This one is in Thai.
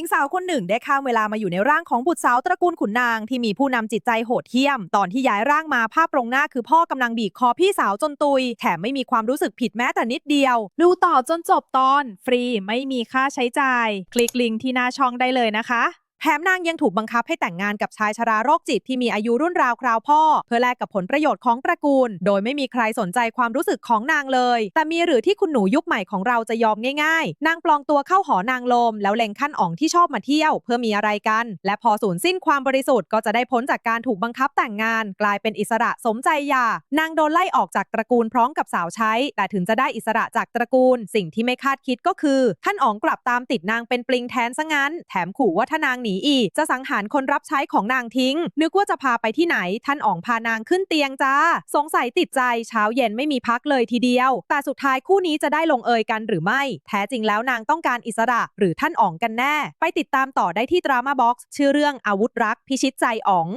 ญิงสาวคนหนึ่งได้ข้ามเวลามาอยู่ในร่างของบุตรสาวตระกูลขุนนางที่มีผู้นำจิตใจโหดเหี้ยม ตอนที่ย้ายร่างมาภาพตรงหน้าคือพ่อกำลังบีบคอพี่สาวจนตุย แถมไม่มีความรู้สึกผิดแม้แต่นิดเดียว ดูต่อจนจบตอน ฟรีไม่มีค่าใช้จ่าย คลิกลิงก์ที่หน้าช่องได้เลยนะคะ แถมนางยังถูกบังคับให้แต่งงานกับชายชราโรคจิตที่มีอายุรุ่นราวคราวพ่อ เพื่อแลกกับผลประโยชน์ของตระกูล โดยไม่มีใครสนใจความรู้สึกของนางเลย แต่มีหรือที่คุณหนูยุคใหม่ของเราจะยอมง่ายๆ นางปลองตัวเข้าหอนางลม แล้วเล็งขั้นอ่องที่ชอบมาเที่ยว เพื่อมีอะไรกัน และพอสูญสิ้นความบริสุทธิ์ก็จะได้พ้นจากการถูกบังคับแต่งงาน กลายเป็นอิสระสมใจอยากนางโดนไล่ออกจากตระกูลพร้อมกับสาวใช้ แต่ถึงจะได้อิสระจากตระกูล สิ่งที่ไม่คาดคิดก็คือท่านอ๋องกลับตามติดนางเป็นปลิงแทนซะงั้น แถมขู่ว่าถ้านางหนีนีอีก จะสังหารคนรับใช้ของนางทิ้ง นึกว่าจะพาไปที่ไหน ท่านอ๋องพานางขึ้นเตียงจ้า สงสัยติดใจเช้าเย็นไม่มีพักเลยทีเดียว แต่สุดท้ายคู่นี้จะได้ลงเอยกันหรือไม่ แท้จริงแล้วนางต้องการอิสระ หรือท่านอ๋องกันแน่ ไปติดตามต่อได้ที่ดราม่าบ็อกซ์ชื่อเรื่องอาวุธรักพิชิตใจอ๋อง